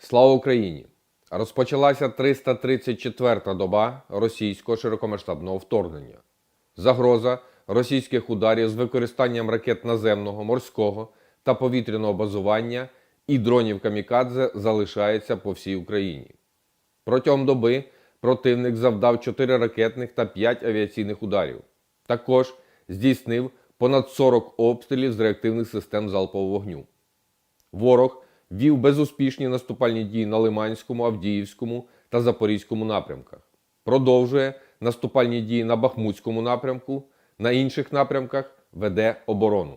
Слава Україні! Розпочалася 334-та доба російського широкомасштабного вторгнення. Загроза російських ударів з використанням ракет наземного, морського та повітряного базування і дронів камікадзе залишається по всій Україні. Протягом доби противник завдав 4 ракетних та 5 авіаційних ударів. Також здійснив понад 40 обстрілів з реактивних систем залпового вогню. Ворог вів безуспішні наступальні дії на Лиманському, Авдіївському та Запорізькому напрямках. Продовжує наступальні дії на Бахмутському напрямку, на інших напрямках веде оборону.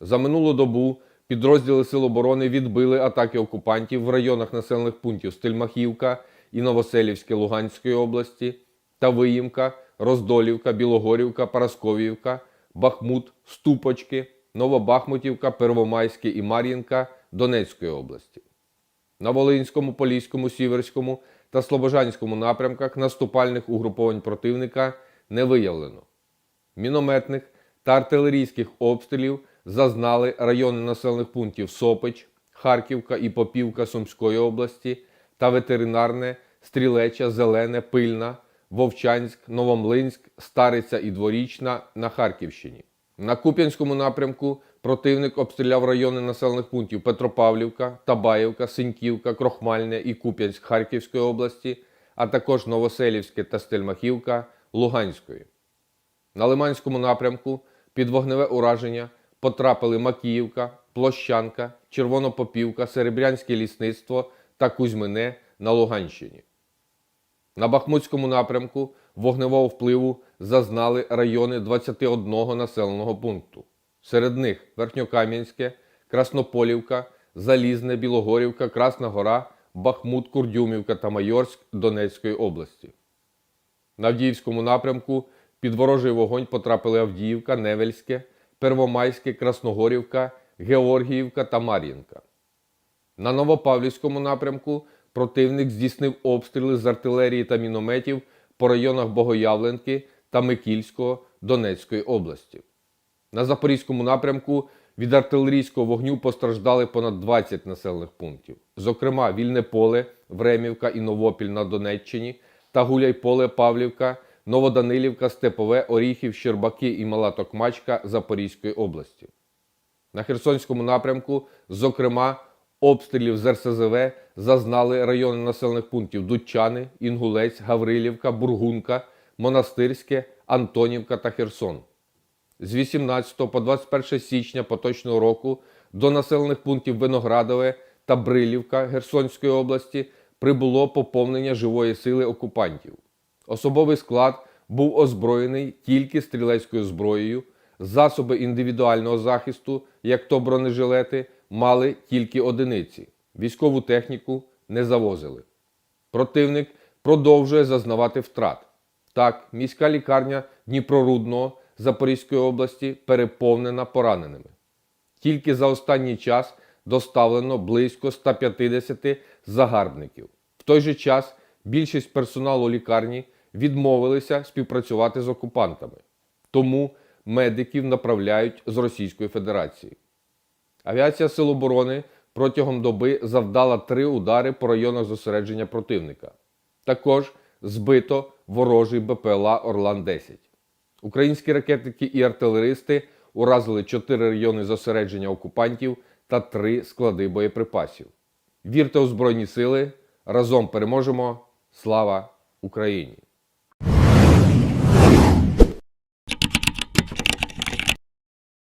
За минулу добу підрозділи Сил оборони відбили атаки окупантів в районах населених пунктів Стельмахівка і Новоселівське Луганської області та Виїмка, Роздолівка, Білогорівка, Парасковівка, Бахмут, Ступочки, Новобахмутівка, Первомайське і Мар'їнка Донецької області. На Волинському, Поліському, Сіверському та Слобожанському напрямках наступальних угруповань противника не виявлено. Мінометних та артилерійських обстрілів зазнали райони населених пунктів Сопич, Харківка і Попівка Сумської області та ветеринарне, Стрілеча, Зелене, Пильна, Вовчанськ, Новомлинськ, Стариця і Дворічна на Харківщині. На Куп'янському напрямку противник обстріляв райони населених пунктів Петропавлівка, Табаївка, Синьківка, Крохмальне і Куп'янськ Харківської області, а також Новоселівське та Стельмахівка Луганської. На Лиманському напрямку під вогневе ураження потрапили Макіївка, Площанка, Червонопопівка, Серебрянське лісництво та Кузьмине на Луганщині. На Бахмутському напрямку вогневого впливу зазнали райони 21 населеного пункту. Серед них Верхньокам'янське, Краснополівка, Залізне, Білогорівка, Красна Гора, Бахмут, Курдюмівка та Майорськ Донецької області. На Авдіївському напрямку під ворожий вогонь потрапили Авдіївка, Невельське, Первомайське, Красногорівка, Георгіївка та Мар'їнка. На Новопавлівському напрямку противник здійснив обстріли з артилерії та мінометів по районах Богоявленки та Микільського Донецької області. На Запорізькому напрямку від артилерійського вогню постраждали понад 20 населених пунктів, зокрема Вільне поле, Времівка і Новопіль на Донеччині та Гуляйполе, Павлівка, Новоданилівка, Степове, Оріхів, Щербаки і Мала Токмачка Запорізької області. На Херсонському напрямку, зокрема, обстрілів з РСЗВ зазнали райони населених пунктів Дудчани, Інгулець, Гаврилівка, Бургунка, Монастирське, Антонівка та Херсон. З 18 по 21 січня поточного року до населених пунктів Виноградове та Брилівка Херсонської області прибуло поповнення живої сили окупантів. Особовий склад був озброєний тільки стрілецькою зброєю, засоби індивідуального захисту, як то бронежилети, мали тільки одиниці. Військову техніку не завозили. Противник продовжує зазнавати втрат. Так, міська лікарня Дніпрорудного Запорізької області переповнена пораненими. Тільки за останній час доставлено близько 150 загарбників. В той же час більшість персоналу лікарні відмовилися співпрацювати з окупантами. Тому медиків направляють з Російської Федерації. Авіація Сил оборони протягом доби завдала три удари по районах зосередження противника. Також збито ворожий БПЛА Орлан-10. Українські ракетники і артилеристи уразили чотири райони зосередження окупантів та три склади боєприпасів. Вірте у Збройні Сили! Разом переможемо! Слава Україні!